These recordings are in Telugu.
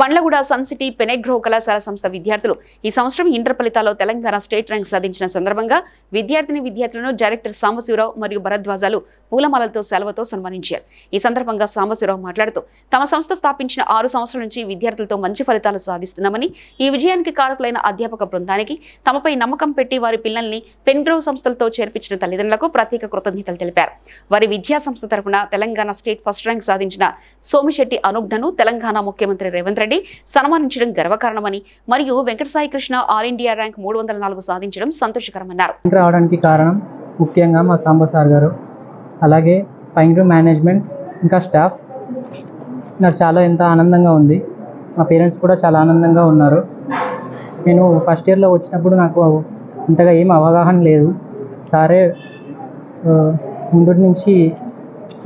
బండ్లగూడ సన్ సిటీ పెనెగ్రో కళాశాల సంస్థ విద్యార్థులు ఈ సంవత్సరం ఇంటర్ ఫలితాల్లో తెలంగాణ స్టేట్ ర్యాంక్ సాధించిన సందర్భంగా విద్యార్థిని విద్యార్థులను డైరెక్టర్ సాంబశివరావు మరియు భరద్వాజాలు పూలమాలలతో సెలవుతో సన్మానించారు. ఈ సందర్భంగా సాంబశివరావు మాట్లాడుతూ తమ సంస్థ స్థాపించిన ఆరు సంవత్సరాల నుంచి విద్యార్థులతో మంచి ఫలితాలు సాధిస్తున్నామని ఈ విజయానికి కారకులైన అధ్యాపక బృందానికి తమపై నమ్మకం పెట్టి వారి పిల్లల్ని పెన్గ్రో సంస్థలతో చేర్పించిన తల్లిదండ్రులకు ప్రత్యేక కృతజ్ఞతలు తెలిపారు. వారి విద్యా సంస్థ తరఫున తెలంగాణ స్టేట్ ఫస్ట్ ర్యాంక్ సాధించిన సోమిశెట్టి అనుజ్ఞను తెలంగాణ ముఖ్యమంత్రి రేవంత్ రెడ్డి సన్మానించడం గర్వకారణమని మరియు Venkatasai Krishna all India rank మూడు వందల నాలుగు సాధించడం సంతోషకరమన్నారు. రావడానికి కారణం ముఖ్యంగా మా సాంబ సార్ గారు. అలాగే పైన మేనేజ్మెంట్ ఇంకా స్టాఫ్. నాకు చాలా ఎంత ఆనందంగా ఉంది. మా పేరెంట్స్ కూడా చాలా ఆనందంగా ఉన్నారు. నేను ఫస్ట్ ఇయర్లో వచ్చినప్పుడు నాకు అంతగా ఏం అవగాహన లేదు. సారే ముందు నుంచి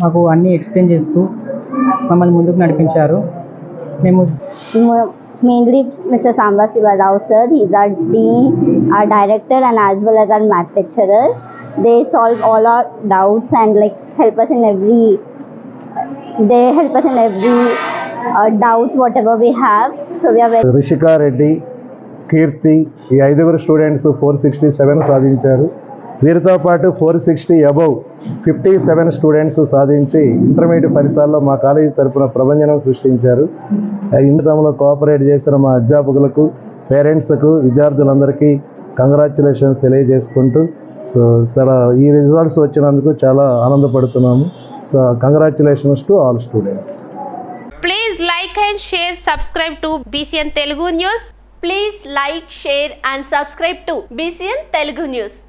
మాకు అన్నీ ఎక్స్ప్లెయిన్ చేస్తూ మమ్మల్ని ముందుకు నడిపించారు. మేము Mo- mainly Mr. Samba Siva Rao sir. He's our dean, our director, and as well as our math lecturer. They solve all our doubts and like help us in every. They help us in every uh, doubts whatever we have. So we are very. Rishika Reddy కీర్తి ఈ ఐదుగురు స్టూడెంట్స్ ఫోర్ సిక్స్టీ సెవెన్ సాధించారు వీరితో పాటు four sixty above fifty seven students సాధించి ఇంటర్మీడియట్ ఫలితాల్లో మా కాలేజీ తరపున ప్రభంజనం సృష్టించారు. ఇంటర్లో కోఆపరేట్ చేసిన మా అధ్యాపకులకు పేరెంట్స్కు విద్యార్థులందరికీ కంగ్రాచులేషన్స్ తెలియజేసుకుంటూ సో చాలా ఈ రిజల్ట్స్ వచ్చినందుకు చాలా ఆనందపడుతున్నాము. So congratulations to all students. Please like and share subscribe to BCN Telugu news. Please like share and subscribe to BCN Telugu news.